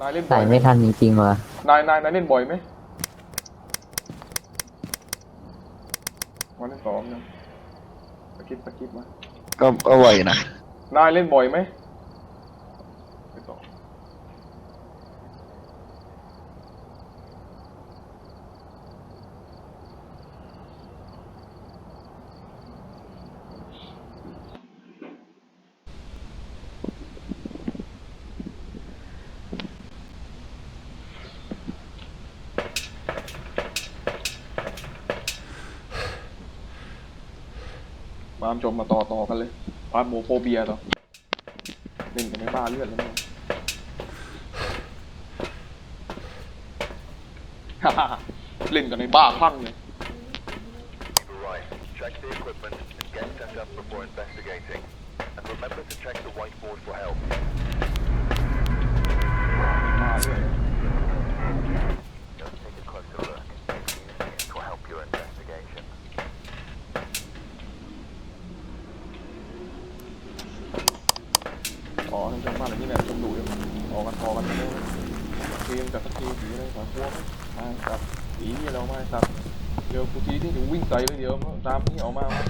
นายเล่นบ่ใส่อยไหมไม่ทันจริงๆว่ะนายนายนายเล่นบ่อยไหมวันที่สองนะสกิปสกิปมาก็ก็ไหวนะนายเล่นบ่อยไหมไม่ตอบ มามชมมาต่อต่อกันเลยพาร์ทโมโฟเบียต่อเล่นกันไม่บ้าเลือดแล้วมั้งฮ่าฮ่าฮ่าเล่นกันในบ้าคลั่งเลย Right. Check the equipment and get set up before investigating. And remember to check the whiteboard for help. มาด้วย Just take a closer look. This will help your investigation. ขอท่านผู้ชมบ้านอะไรนี่แหละชมดูอยู่ออกกันพอกันเลยเกมกับสักทีผีอะไรสายพวกมากับผีที่เรามาสัตว์เดี๋ยวกูทีที่ถึงวิ่งใส่เลยเดี๋ยว ตามนี่ออกมาวะ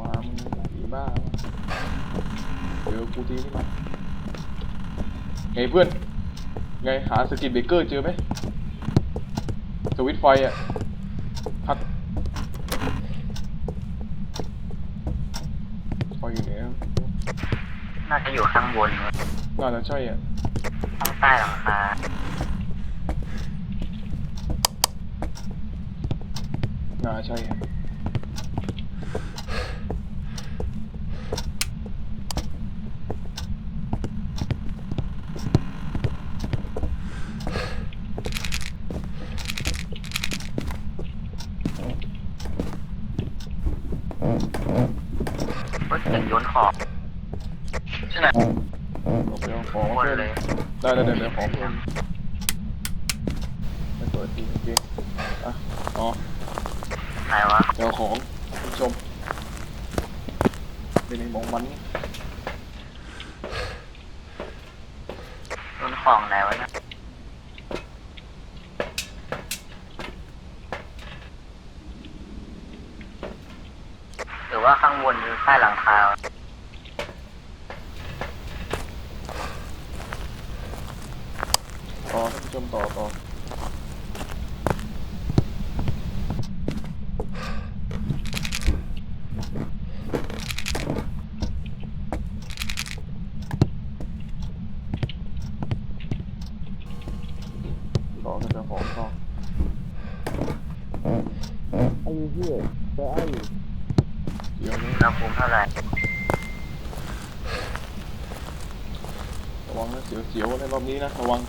มามึงผีบ้าวะเดี๋ยวกูทีนี่มาไงเพื่อน ไงหาสกินเบเกอร์เจอไหมสวิตช์ไฟอะพัดไฟอยู่ไหนอะน่าจะอยู่ข้างบนน่าจะใช่อะข้างใต้หลังคา น่าใช่อะรถเสียงโยนของใช่ไหมเราไปเอาของหมมาดเพิ่มเลยได้ได้ได้เดี๋ยวของเพิ่มไม่เปิดทีโอเคอะอ๋อ ไหนวะ เดี๋ยวของคุณผู้ชมเป็นในมองมันรุ่นของแล้วะเนะหรือว่าข้างบนคือใต้หลังคาวะ ต่อท่านผู้ชมต่อต่อ ต่อกันเดี๋ยวของต่อไอ้เหี้ยแต่ไอ้เดี๋ยวนี้อุณหภูมิเท่าไหร่ระวังนะเสียวๆในรอบนี้นะระวัง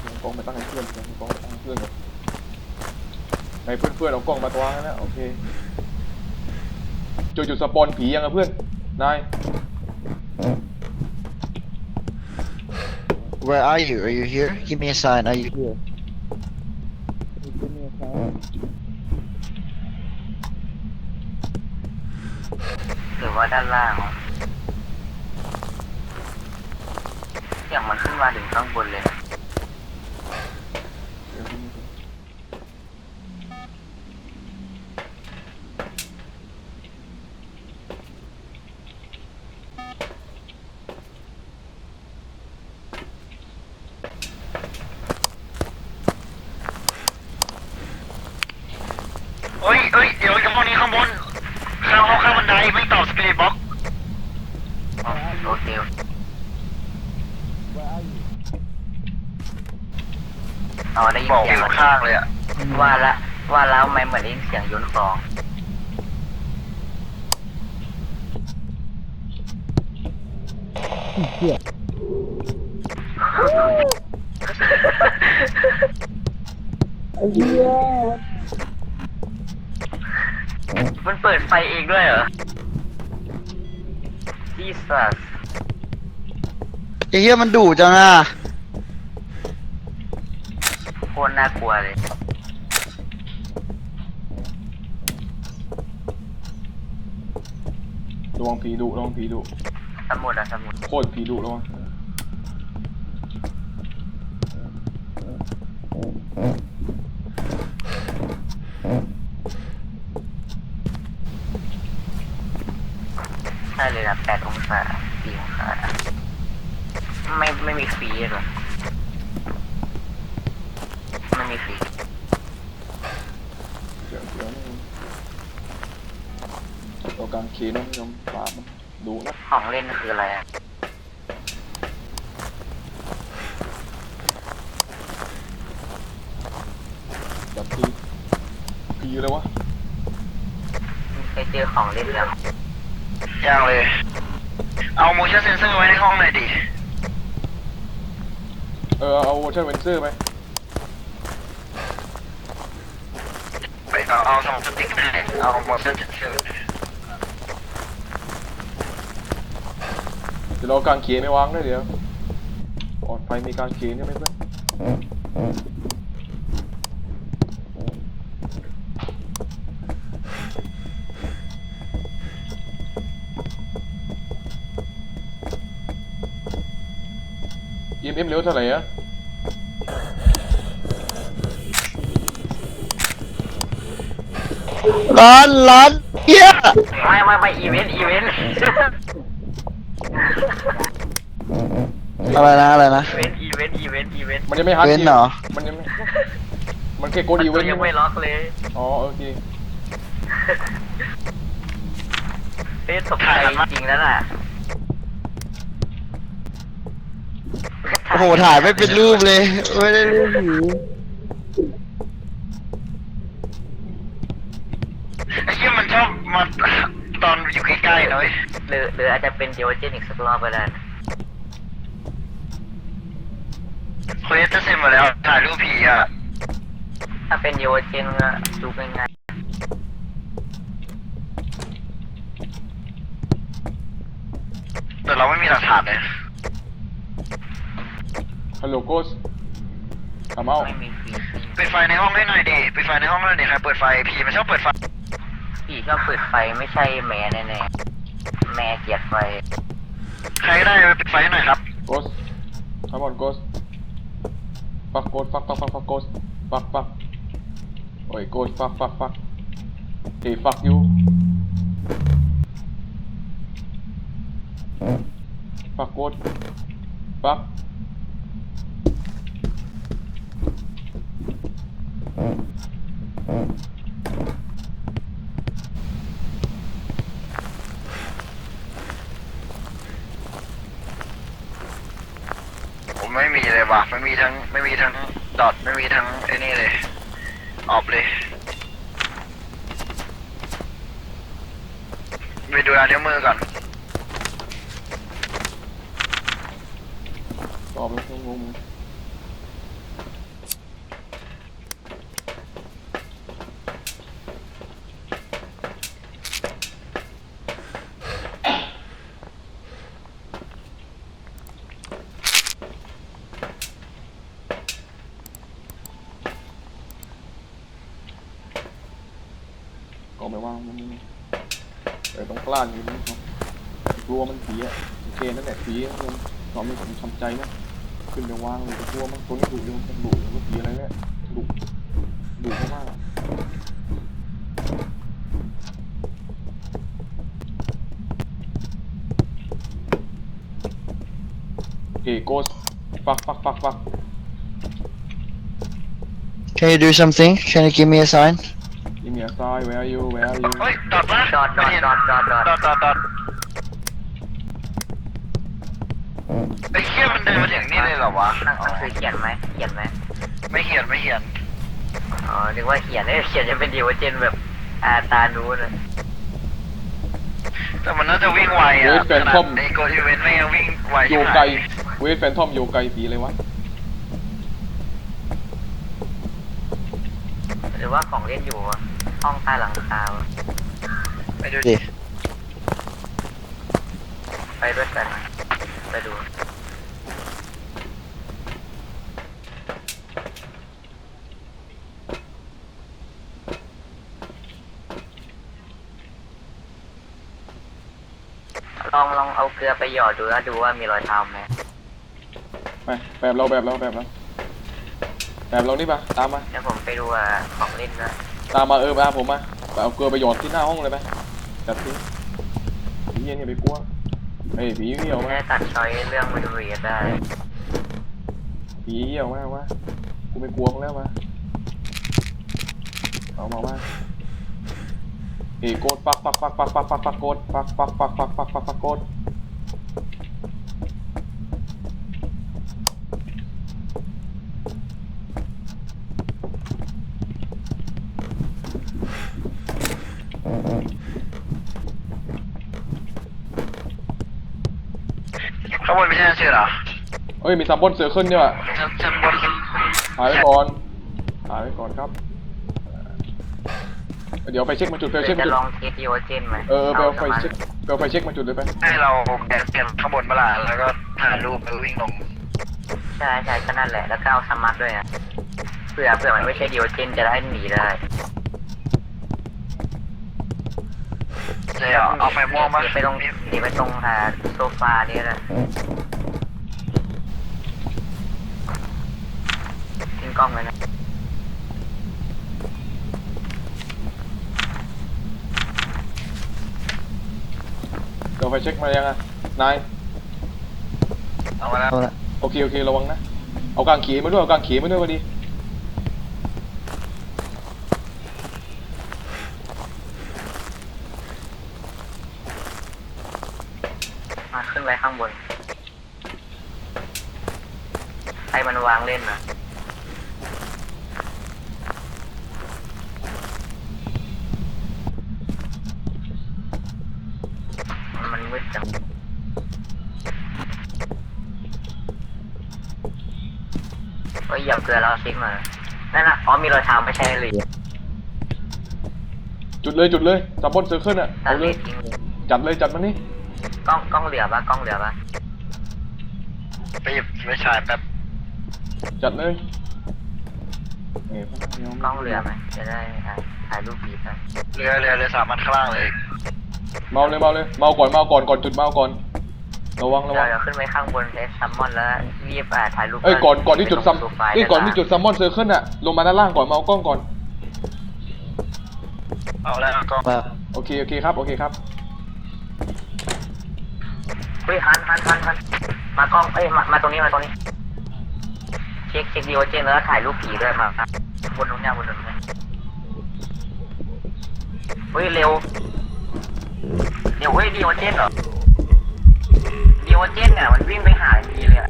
เอากล้องไปตั้งให้เพื่อนเอากล้องไปตั้งให้เพื่อนก่อนให้ เพื่อนเพื่อนๆเอากล้องมาตัวางแล้วนะโอเคจุดจุดสปอนผียังอะเพื่อน นาย Where are you Are you here Give me a sign Are you here หรือว่าด้านล่างวะเสียงมันขึ้นมาถึงข้างบนเลยนะ เดี๋ยวพี่นี่ เฮ้ยเฮ้ยเดี๋ยวข้างบนนี้ข้างบนข้างห้องข้างบันไดไม่ตอบสปิริตบ็อกโอเค เอาได้ยินเสียงข้างเลยอะว่าละว่าแล้วทำไมเหมือนได้ยินเสียงโยนของมันเปิดไฟเองด้วยเหรอ Jesus ไอ้เหี้ยมันดุจังอะโคตรน่ากลัวเลย ระวังผีดุระวังผีดุสมุดอะสมุดโคตรผีดุระวังใช่เลยนะแปดองศาสี่องศาอะไม่ไม่มีฟรีหรอไม่มีฟรี เดี๋ยวเดี๋ยวนี่ตัวกลางเขนนะยอมปราบมันดุนะของเล่นคืออะไรอะแบบผีผีอะไรวะเคยเจอของเล่นแล้วยังเลย เอา motion sensor ไว้ในห้องหน่อยดิ เออเอา motion sensor ไปไปเอาเอาสองสติ๊กได้เอา motion sensor เดี๋ยวเรากางเขนไม่วางด้วยเดี๋ยวปลอดภัยมีกางเขนใช่ไหมเพื่อนเอ็มเอ็มเร็วเท่าไหร่อะร้อนร้อนเหี้ยไม่ไม่ไม่อีเวนต์อีเวนต์ อะไรนะอะไรนะอีเวนต์อีเวนต์อีเวนต์อีเวนต์มันยังไม่ฮักเว้นเหรอ มันยังไม่ มันแค่กดอีเวนต์ยังไม่ล็อกเลยอ๋อโอเคเฮ้ยตกใจจริงแล้วน่ะโอ้โหถ่ายไม่เป็นรูปเลยไม่ได้รูปผีไอ้เหี้ยมันชอบมาตอนอยู่ใกล้ๆนะเว้ยห รือหรืออาจจะเป็นเดวเจนอีกสักรอบก็ได้เควสจะเสร็จหมดแล้วถ่ายรูปผีอะ ถ้าเป็นเดวเจนก็ดูง่ายๆแต่เราไม่มีหลักฐานเลย ฮัลโหลโกสทำเอาไม่มีผีปิดไฟในห้องให้หน่อยดิปิดไฟในห้องหน่อยดิใครเปิดไฟผีมันชอบเปิดไฟ ผีชอบเปิดไฟไม่ใช่แม่แน่ๆ แม่เกลียดไฟใครก็ได้ไปปิดไฟให้หน่อยครับ โกสทำออนโกสฟักโกสฟักฟักฟักฟักโกสฟักฟักโอ้ยโกสฟักฟักฟักเฮ้ยฟักยูฟักโกสฟักผมไม่มีเลย ว่ะไม่มีทั้งไม่มีทั้งดอทไม่มีทั้งไอ้นี่เลย ออบเลยไปดูลายนิ้วมือก่อนตอบแล้วงงๆก็ ว่ามันแต่ต้องกล้าอยู่นี่ครับกลัวมันผีอะโอเคนั่นแหละผีมันเราไม่ผมทำใจนะขึ้นไปวางเลยกลัวมันตัวนี้ดุเลยมันดุมันผีอะไรเนี่ยดุดุมากๆอะเฮ้โกสฟักฟักฟักฟัก Can you do something Can you give me a sign ยิมียซ้าย where are you where are you เฮ้ยดอทปะดอทดอทดอทดอทดอทดอทดอทดอทไอ้เหี้ยมันเดินมาถึงนี่เลยเหรอวะหนังสือเขียนไหมเขียนไหมไม่เขียนไม่เขียนอ๋อนึกว่าเขียนเอ้ยเขียนจะเป็นดีว่าเจนแบบอาตานูนแต่มันน่าจะวิ่งไวอะเฮ้ยแฟนทอมในโกอีเวนต์ไม่ยังวิ่งไวโยไกเวทแฟนทอมโยไกผีอะไรวะหรือว่าของเล่นอยู่ ห้องใต้หลังคาไปดูดิ ไปด้วยกันไปดู ลองลองเอาเกลือไปหยอดดูแล้วดูว่ามีรอยเท้าไหมไปแบบเราแบบเราแบบเราแบบเราดิป่ะตามมา เดี๋ยวผมไปดูของเล่นนะ ตามมาเออมาผมมาไปเอาเกลือไปหยอดที่หน้าห้องเลยไปจัดทีผีเย็นอย่าไปกลัวเฮ้ยผีเหี่ยวไม่มาได้ตัดช้อยเรื่องมันเรียดได้ผีเหี่ยวมากวะกูไม่กลัวมึงแล้วมาเอามามาเฮ้ยโกดปักปักปักปักปักปักปักโกดปักปักปักปักปักปักปักโกด ข้างบนไม่ใช่ชื่อ เหรอเฮ้ยมีซับบอนเสือขึ้นเนี่ยว่ะชั้นชั้นบนหายไปก่อนหายไปก่อนครับ เดี๋ยวไปเช็คมาจุดไปเช็คมาจะจุดลองเทสดีโอเจนไหมเออไปเอาไฟเช็คไปเอาไฟเช็คมาจุดเลยไปให้เราแกะเปลี่ยนข้างบนมาละแล้วก็ถ่ายรูปแล้ววิ่งลงใช่ใช่ก็นั่นแหละแล้วก็เอาสมาร์ทด้วยนะเผื่อเผื่อมันไม่ใช่ดีโอเจนจะได้หนีได้เดี๋ยวเอาไฟม่วงมาไปตรงหนีไปตรงอ่าโซฟานี่แหละทิ้ง กล้องไว้นะเดี๋ยวไฟเช็คมายังอะนายเอามาแล้ว เอาละโอเคโอเคระวังนะ เอากางเขีมาด้วยเอากางเขีมาด้วยก็ดี มาขึ้นไปข้างบนใครมันวางเล่นนะมันมืดจังก็เห ยียบเกลือแล้วซิกมา นั่นน่ะ อ๋อมีรอยเท้าไม่ใช่เลยจุดเลยจุดเลยซับบอนเสือขึ้นอะตัเอาดเลเลยยทิ้งเลยจัดเลยจัดมันนี่กล้องกล้องเหลือปะกล้องเหลือปะไปหยิบไปฉายแป๊บจัดเลยเอ้ยพนักงานกล้องเหลือไหมจะได้ถ่ายถ่ายรูปผีไปเรือเรือเรือสามมันข้างล่างเลย เมาเลยเมาเลยเมาก่อนเมาก่อนก่อนจุดเมาก่อน ระวังระเดี๋วัยวงเดี๋ยวขึ้นไปข้างบนเอสซัมมอนแล้วรีบอ่าถ่ายรูปเอ้ยก่อนก่อนที่จุดซัมไปตรงโซฟาเอ้ยก่อนที่ด้าจุดซัมมอนเซอร์เคิลอะลงมาด้านล่างก่อนมาเอากล้องก่อน เอาแล้วกล้องมาโอเคโอเคครับโอเคครับเฮ้ยหันหันหันหันมากล้องเอ้ยมามาตรงนี้มาตรงนี้ เช็คเช็คดีโอเจนแล้วถ่ายรูปผีด้วยมาครับบนตรงเนี้ยบนตรงเนี้ยเฮ้ยเร็วเดี๋ยวเฮ้ยดีโอเจนเหรอดี โอเจนเนี่ยมันวิ่งไปหาผีเลยอะ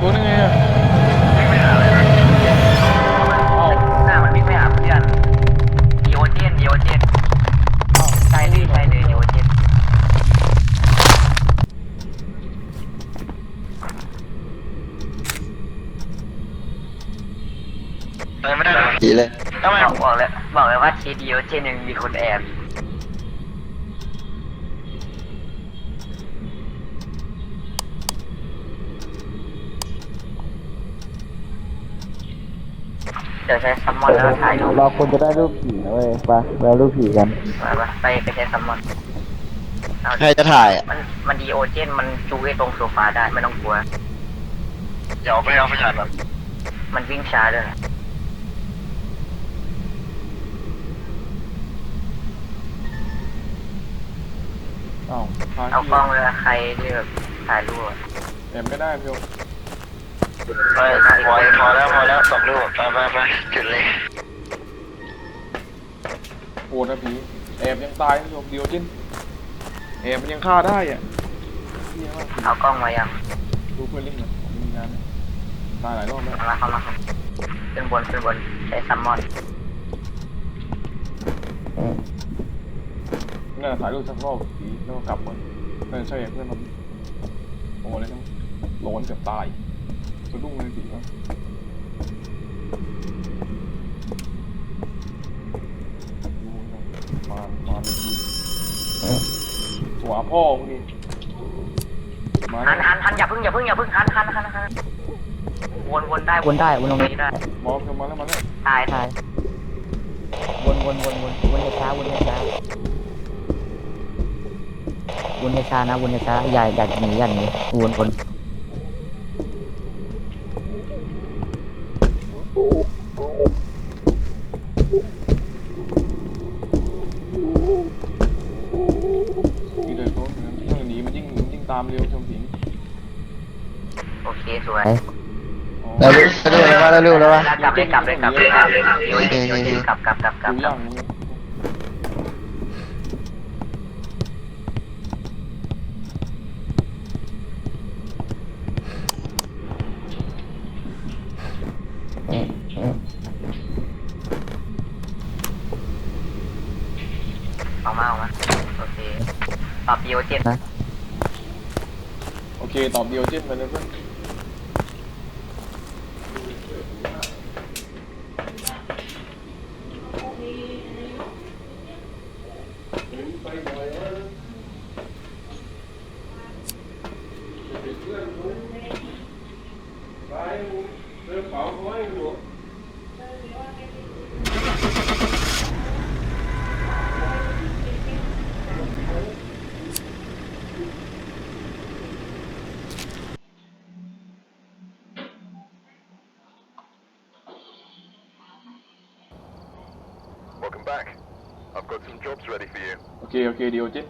ตัวนึงไงอะวิ่งไปหาอะไรนะหน้ามันวิ่งไปหาเพื่อนดีโอเจนดีโอเจนใช่เลยใช่เลยดีโอเจนไม่ได้ผีเลยทำไมบอกเลยบอกเลยว่าทีเดียวเจนหนึ่งมีคนแอบ เดี๋ยวใช้ซัมมอนแล้วถ่ายรูปเราควรจะได้รูปผีนะเว้ยไปไปเอารูปผีกันมาปะไปไปใช้ซัมมอนเอาใครจะถ่ายอะมันมันดีโอเจนมันจูไอ้ตรงโซฟาได้ไม่ต้องกลัว เดี๋ยวไปเอาไฟฉายแบบมันวิ่งช้าด้วยนะอ้าวพาเอาที่กล้องเลยใครที่แบบถ่ายรูปอะแอบไม่ได้พี่โอ ไปพอพอแล้วพอแล้วสองรูปไปไปไปจุดเลยโหดนะผีแอบยังตายพี่โอเดียวจินแอบมันยังฆ่าได้อะเหี้ยมากผีเอากล้องมายังดูเพื่อนเล่นหน่อยผมมีงานตายหลายรอบแล้ว เอามาเข้ามาเข้าขึ้นบนขึ้นบนใช้ซัมมอนน่าจะถ่ายรูปสักรอบผีแล้วก็กลับมาน่าจะใช่เพื่อนเราโอ้เลยทั้งร้อนเกือบตายสะดุ้งเลยผีวะมามาเลยผีหัวพ่อมึงนี่มาหันหันหันอย่าพึ่งอย่าพึ่งอย่าพึ่งหันหันหันหันวนวนได้วนได้วนตรงนี้ได้มองมาแล้วมาแล้วตายตายมวนวนวนวนวนช้าๆวนช้าๆวนช้าๆนะวนช้าๆอย่าอย่าหนีอย่าหนีวนวนนี่เลยเขายิ่งหนีมันยิ่งมันยิ่งตามเร็วชมผิง โอเคสวย อ๋อ ได้ลูก ได้ลูกแล้ววะได้ลูกแล้ววะกลับเลยกลับเลยกลับเลยกลับเลยโยนโยนโยนกลับกลับกลับกลับดูกลัย่าบงเอามาเอามาโอเคปรับโยเจ็ดนะโอเคตอบเดียวเจ็ดไปเลยเพื่อน Okay okay they